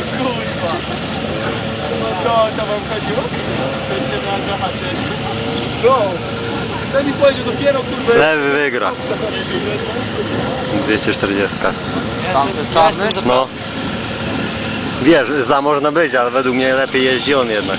kurwa. No to, to wam chodziło? Ktoś się ma zahaczyć? No. Ten mi powiedział dopiero kurwa. Lewy wygra. 240. Czarny? No. Wiesz, za można być, ale według mnie lepiej jeździ on jednak.